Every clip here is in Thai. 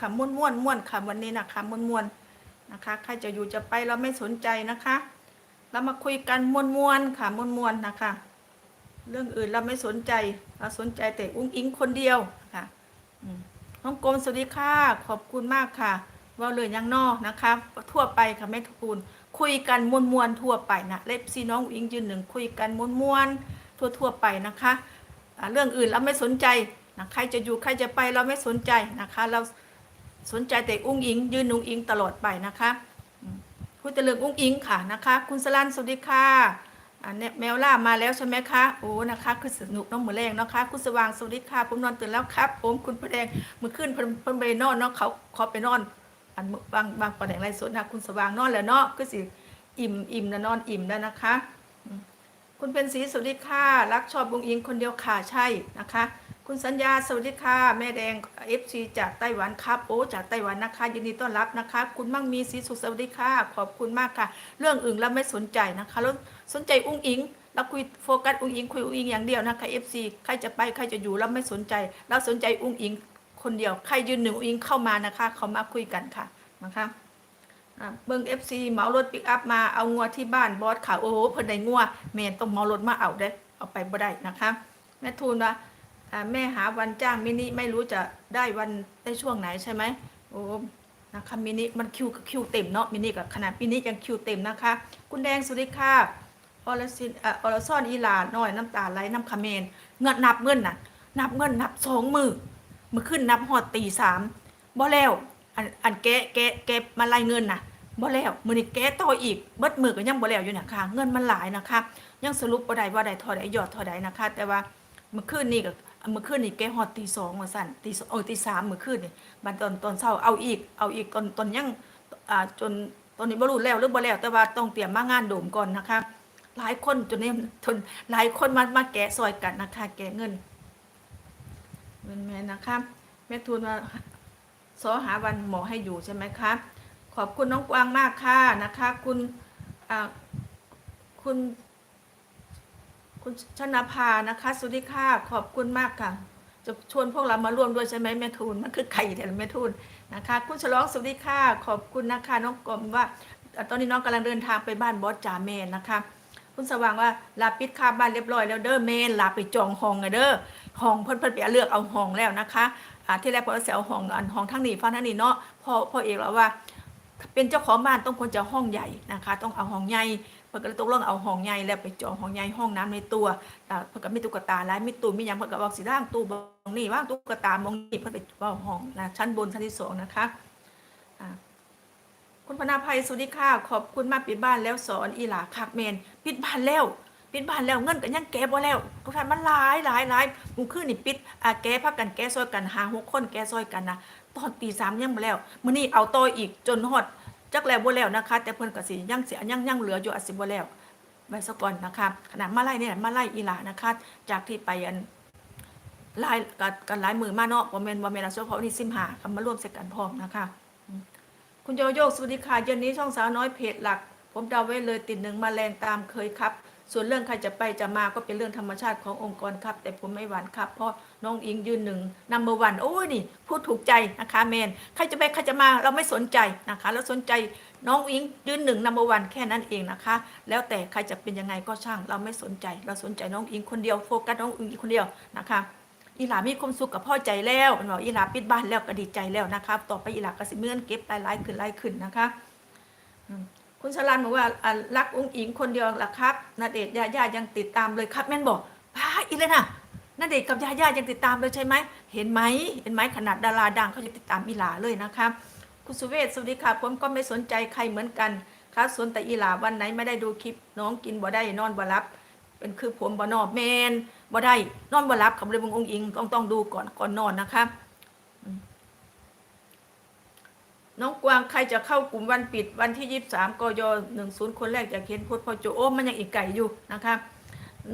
ค่ะม้วนม้วนม้วนค่ะวันนี้นะคะม้วนม้วนนะคะใครจะอยู่จะไปเราไม่สนใจนะคะ เรามาคุยกันม้วนม้วนค่ะม้วนม้วนนะคะ เรื่องอื่นเราไม่สนใจ เราสนใจแต่อุ้งอิงคนเดียวค่ะฮ่องกงสวัสดีค่ะขอบคุณมากค่ะว่าเลยยังนอกนะคะ ทั่วไปค่ะแม่ทุกคนคุยกันม้วนม้วนทั่วไปนะเล็บซีน้องอิงยืนหนึ่งคุยกันม้วนม้วนทั่วทั่วไปนะคะ เรื่องอื่นเราไม่สนใจนะใครจะอยู่ใครจะไปเราไม่สนใจนะคะ เรา สนใจแต่อุ้งอิง ยืนอุ้งอิงตลอดไปนะคะอืมพูดแต่เรื่องอุ้งอิงค่ะนะคะ คุณสลันสวัสดีค่ะอ่าเนี่ยแมวล่ามาแล้วใช่ไหมคะโอ้นะคะคือสนุกน้องหมูแรงเนาะคะคุณสว่างสวัสดีค่ะผมนอนตื่นแล้วครับผมคุณประแดงมือขึ้นเพิ่นเพิ่นไปนอนเนาะเขาขอไปนอนอันบางบางประแดงไรสดนะคุณสว่างนอนแล้วเนาะคือสิอิ่มอิ่มนะนอนอิ่มแล้วนะคะ คุณเป็นสีสวัสดีค่ะรักชอบบุงอิงคนเดียวค่ะใช่นะคะ คุณสัญญาสวัสดีค่ะ แม่แดงเอฟซีจากไต้หวันครับโอ้จากไต้หวันนะคะยินดีต้อนรับนะคะ คุณมั่งมีสีสุขสวัสดีค่ะ ขอบคุณมากค่ะ เรื่องอื่นเราไม่สนใจนะคะแล้วสนใจอุ้งอิงเราคุยโฟกัสอุ้งอิงคุยอุ้งอิงอย่างเดียวนะคะเอฟซีใครจะไปใครจะอยู่เราไม่สนใจเราสนใจอุ้งอิงคนเดียวใครยืนหนึ่งอุ้งอิงเข้ามานะคะเขามาคุยกันค่ะนะคะเบิ้งเอฟซีเหมารถปิกอัพมาเอางัวที่บ้านบอสค่ะโอ้โหเพิ่นได้งัวแมนต้องเหมารถมาเอาได้เอาไปบ่ได้นะคะแม่ทูลว่าอ่า แม่หาวันจ้างมินิไม่รู้จะได้วันได้ช่วงไหนใช่ไหมโอ้นะคะมินิมันคิวคิวเต็มเนาะมินิกับขนาดมินิยังคิวเต็มนะคะ คุณแดงสวัสดีค่ะอรสินอ่าอรซอนอีหลาน้อยน้ำตาไหลน้ำคาเมนเงินนับเงินน่ะนับเงินนับสองมือมือขึ้นนับหอดตีสามบ่แล้วอันอันแกะแกะแกะมาไล่เงินน่ะบ่แล้วมือนี่แกะต่ออีกเบิดมือก็ยังบ่แล้วอยู่เนี่ยค่ะเงินมันหลายนะคะ ยังสรุปบ่ได้ว่าได้ท่าใดยอดท่าใดนะคะ แต่ว่าเมื่อคืนนี้ก็ เมื่อคืนนี่แกฮอดตีสองมาสั่นตีสองเอตีสามเมื่อคืนนี่บัดตอนตอนเช้าเอาอีกเอาอีกตอนตอนยังอ่าจนตอนนี้บ่รู้แล้วหรือบ่แล้วแต่ว่าต้องเตรียมมางานโดมก่อนนะคะ หลายคนจนนี้ทนหลายคนมามาแกะซอยกันนะคะ แกะเงินเงินแม่นะคะแม่ทูลว่าสอหาวันหมอให้อยู่ใช่ไหมคะขอบคุณน้องกวางมากค่ะนะคะ คุณอ่าคุณ คุณชนาภานะคะสวัสดีค่ะขอบคุณมากค่ะ จะชวนพวกเรามาร่วมด้วยใช่ไหมแม่ทูลมันคือไข่แต่แม่ทูลนะคะ คุณฉลองสวัสดีค่ะขอบคุณนะคะน้องกลมว่า ตอนนี้น้องกำลังเดินทางไปบ้านบอสจ่าเมนนะคะ คุณสว่างว่าลาปิดค่าบ้านเรียบร้อยแล้วเด้อเมนลาไปจองห้องอะเด้อห้องเพิ่นเพิ่นไปเลือกเอาห้องแล้วนะคะอ่าที่แรกพอเสียเอาห้องอันห้องทั้งนี้ฟังทั้งนี้เนาะพอพอเอกแล้วว่าเป็นเจ้าของบ้านต้องควรจะห้องใหญ่นะคะ ต้องเอาห้องใหญ่ พิ่นก็เลยตกลงเอาห้องใหญ่แล้วไปจองห้องใหญ่ห้องน้ำในตัวอ่าเพิ่นก็มีตุ๊กตาหลายมีตู้มีหยังเพิ่นก็บอกสิร่างตู้บองนี่ว่างตุ๊กตามองนี่เพิ่นไปว่าห้องนะชั้นบนชั้นที่สองนะคะคุณพนาภัยสวัสดีค่ะขอบคุณมากปิดบ้านแล้วสอนอีหลาคักเมนปิดบ้านแล้วปิดบ้านแล้วเงินก็ยังแก้บ่แล้วทุกท่านมันหลายหลายหลายมึงคืนนี่ปิดอ่าแก้พักกันแก้ซอยกันหาหกคนแก้ซอยกันนะตอนตีสามยังบ่แล้วมื้อนี้เอาต่ออีกจนฮอด จักแล้วบ่แล้วนะคะ แต่เพิ่นก็สิยังเสียยังยังเหลืออยู่อาจสิบ่แล้วไว้ซะก่อนนะคะขนาดมาไล่เนี่ยมาไล่อีหลานะคะ จากที่ไปอันไล่กันกันหลายมือมาเนาะบ่แม่นบ่แม่นอาเพราะวันที่15ก็มาร่วมเสกกันพร้อมนะคะ คุณโยโยกสวัสดีค่ะเย็นนี้ช่องสาวน้อยเพจหลัก ผมเดาไว้เลยติดหนึ่งมาแรงตามเคยครับ ส่วนเรื่องใครจะไปจะมาก็เป็นเรื่องธรรมชาติขององค์กรครับ แต่ผมไม่หวั่นครับ เพราะน้องอิงยืนหนึ่งนัมเบอร์วันโอ้ยนี่พูดถูกใจนะคะเมนใครจะไปใครจะมาเราไม่สนใจนะคะเราสนใจน้องอิงยืนหนึ่งนัมเบอร์วันแค่นั้นเองนะคะ แล้วแต่ใครจะเป็นยังไงก็ช่าง เราไม่สนใจ เราสนใจน้องอิงคนเดียวโฟกัสน้องอิงคนเดียวนะคะอีหลามีความสุขกับพ่อใจแล้วมันบอกอีหลาปิดบ้านแล้วก็ดีใจแล้วนะคะต่อไปอีหลาก็สิเมื่อนเก็บหลายๆขึ้นหลายขึ้นนะคะอืม คุณชลันบอกว่ารักอุ้งอิงคนเดียวล่ะครับนาเดชยาย่ายังติดตามเลยครับแม่นบอกพาอีเลยนะนาเดชกับยาย่ายังติดตามเลยใช่ไหมเห็นไหมเห็นไหมขนาดดาราดังเขาจะติดตามอีหลาเลยนะคะคุณสุเวศสวัสดีค่ะผมก็ไม่สนใจใครเหมือนกันครับส่วนแต่อีหลาวันไหนไม่ได้ดูคลิปน้องกินบ่ได้นอนบ่รับเป็นคือผมบ่นอนแมนบ่ได้นอนบ่หลับขับเลยบงองค์อิงต้องต้องดูก่อนก่อนนอนนะคะอืม น้องกวางใครจะเข้ากลุ่มวันปิดวันที่ยี่สามกยหนึ่งศูนย์คนแรกจะเขียนโพสต์พ่อโจโอ้มันยังอีกไก่อยู่นะคะ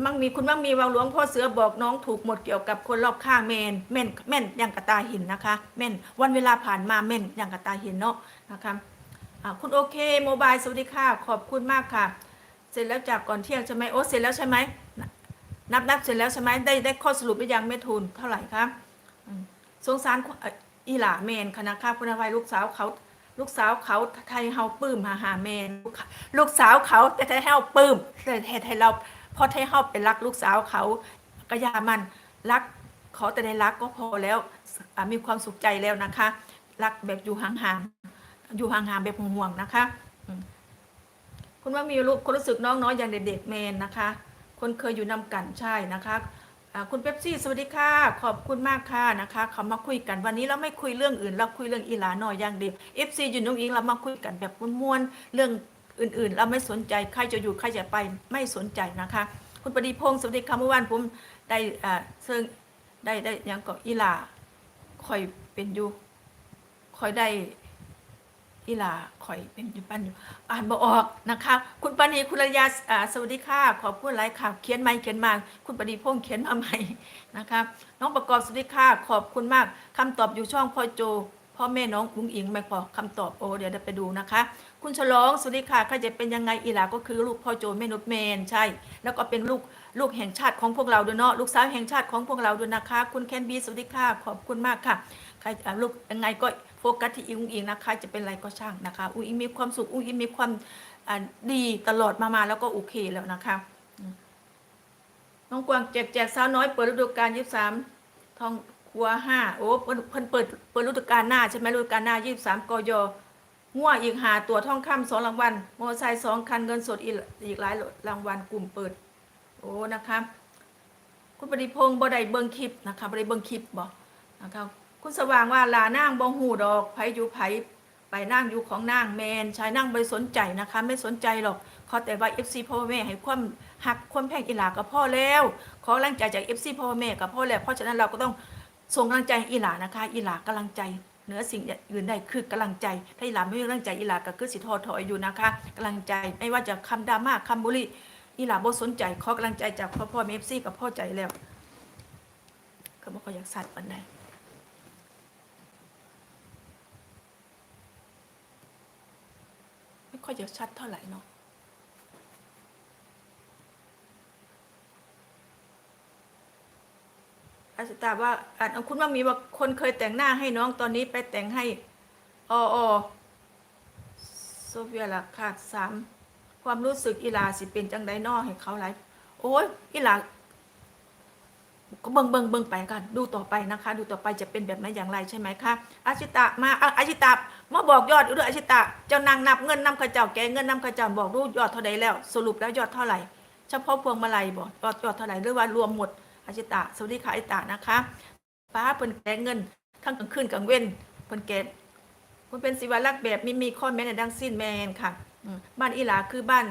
มั่งมีคุณมั่งมีวางหลวงพ่อเสือบอกน้องถูกหมดเกี่ยวกับคนรอบข้างแมนแม่นแม่นอย่างกระตาหินนะคะแม่นวันเวลาผ่านมาแม่นอย่างกระตาหินเนาะนะคะคุณโอเคโมบายสวัสดีค่ะขอบคุณมากค่ะ เสร็จแล้วจากก่อนเที่ยงใช่ไหมโอ้เสร็จแล้วใช่ไหมนับนับเสร็จแล้วใช่ไหมได้ได้ข้อสรุปไปยังไม่ทุนเท่าไหร่ครับสงสาร อีหลาแมนคณะข้าพุทธวัยลูกสาวเขาลูกสาวเขาไทยเฮาปื้มหาหาแมนลูกสาวเขาแต่ไทยเฮาปื้มแต่ไทยเราพอไทยเฮาเป็นรักลูกสาวเขาก็อยามันรักขอแต่ได้รักก็พอแล้วมีความสุขใจแล้วนะคะ รักแบบอยู่ห่างๆอยู่ห่างๆแบบห่วงๆนะคะ คุณว่ามีรู้คนรู้สึกน้องน้อยอย่างเด็กๆแมนนะคะ คนเคยอยู่นำกันใช่นะคะ คุณเป๊ปซี่สวัสดีค่ะ ขอบคุณมากค่ะนะคะเขามาคุยกันวันนี้เราไม่คุยเรื่องอื่น เราคุยเรื่องอีหลาหน่อยอย่างเดียวเอฟซีอยู่น้องอิงเรามาคุยกันแบบม้วนๆเรื่องอื่นๆ เราไม่สนใจใครจะอยู่ใครจะไปไม่สนใจนะคะ คุณปฏิพงศ์สวัสดีค่ะเมื่อวานผมได้อ่าซึ่งได้ได้ยังก็อีหลาคอยเป็นอยู่คอยได้ อีลาข่อยเป็นอยู่ปั้นอยู่อ่านบ่ออกนะคะ คุณปณีคุณระยาสวัสดีค่ะขอบคุณหลายค่ะเขียนใหม่เขียนมาคุณปณีพงษ์เขียนมาใหม่นะคะน้องประกอบสวัสดีค่ะขอบคุณมากคำตอบอยู่ช่องพ่อโจพ่อแม่น้องอุ้งอิงไม่พอคำตอบโอ้เดี๋ยวเดี๋ยวไปดูนะคะ คุณฉลองสวัสดีค่ะใครจะเป็นยังไงอีลาก็คือลูกพ่อโจแม่นุชเมนใช่ แล้วก็เป็นลูกลูกแห่งชาติของพวกเราด้วยเนาะลูกสาวแห่งชาติของพวกเราด้วยนะคะ คุณแคนบีสวัสดีค่ะขอบคุณมากค่ะใครอะลูกยังไงก็ โฟกัสที่อุ้งอิงนะคะ จะเป็นอะไรก็ช่างนะคะ อุ้งอิงมีความสุข อุ้งอิงมีความดีตลอดมามาแล้วก็โอเคแล้วนะคะ น้องกวางแจกแจกสาวน้อยเปิดฤดูกาลยี่สามทองครัวห้าโอ้เพิ่นเปิดเปิดฤดูกาลหน้าใช่ไหมฤดูกาลหน้ายี่สามกยง่วอีกหาตัวท่องคำสองรางวัลมอเตอร์ไซค์สองคันเงินสดอีกอีกหลายรางวัลกลุ่มเปิด โอ้นะคะคุณปฏิพงศ์บ่ได้เบิ่งคลิปนะคะบ่ได้เบิ่งคลิปบ่นะคะ คุณสว่างว่าลานางบ่หูดอกไผอยู่ไผไปนั่งอยู่ของนางแมนชายนั่งบ่ได้สนใจนะคะ ไม่สนใจหรอกขอแต่ว่า FC พ่อแม่ให้ความหักความแพงอีหลากับพ่อแล้ว ขอกำลังใจจาก FC พ่อแม่กับพ่อแล้วเพราะฉะนั้นเราก็ต้องส่งกำลังใจอีหลานะคะ อีหลากำลังใจเหนือสิ่งอื่นใดคือกำลังใจ ถ้าอีหลาไม่มีกำลังใจอีหลาก็คือสิทอถอยอยู่นะคะกำลังใจไม่ว่าจะคำดราม่าคำบุรีอีหลาบ่สนใจขอกำลังใจจากพ่อพ่อเมฟซี่กับพ่อใจแล้วก็บอกเขาอยากสัตว์ปันใดไม่ ค่อยจะชัดเท่าไหร่เนาะอาจาว่าอ่านเอาคุณว่ามีว่าคนเคยแต่งหน้าให้น้องตอนนี้ไปแต่งให้อออโซเฟียละขาดสามความรู้สึกอีหลาสิเป็นจังไดนอให้เขาหลายโอ้ยอีหลาก็เบิ่งเบิ่งเบิ่งไปกัน ดูต่อไปนะคะ ดูต่อไปจะเป็นแบบไหนอย่างไรใช่ไหมคะอาชิตะมาอะอาชิตะ มาบอกยอดอุดรอาชิตะเจ้านางนับเงินนำข้าเจ้าแกเงินนำข้าเจ้าบอกรู้ยอดเท่าใดแล้ว สรุปแล้วยอดเท่าไหร่เฉพาะพวงมาลัยบอกยอดยอดเท่าไหร่หรือว่ารวมหมดอาชิตะสวัสดีค่ะอาชิตะนะคะป้าเพิ่นแกเงินทั้งกลางคืนกลางเว้นเพิ่นแกมันเป็นสิวลักษณ์แบบไม่มีข้อแม้ในดังสิ้นแมนค่ะบ้านอีหลาคือบ้าน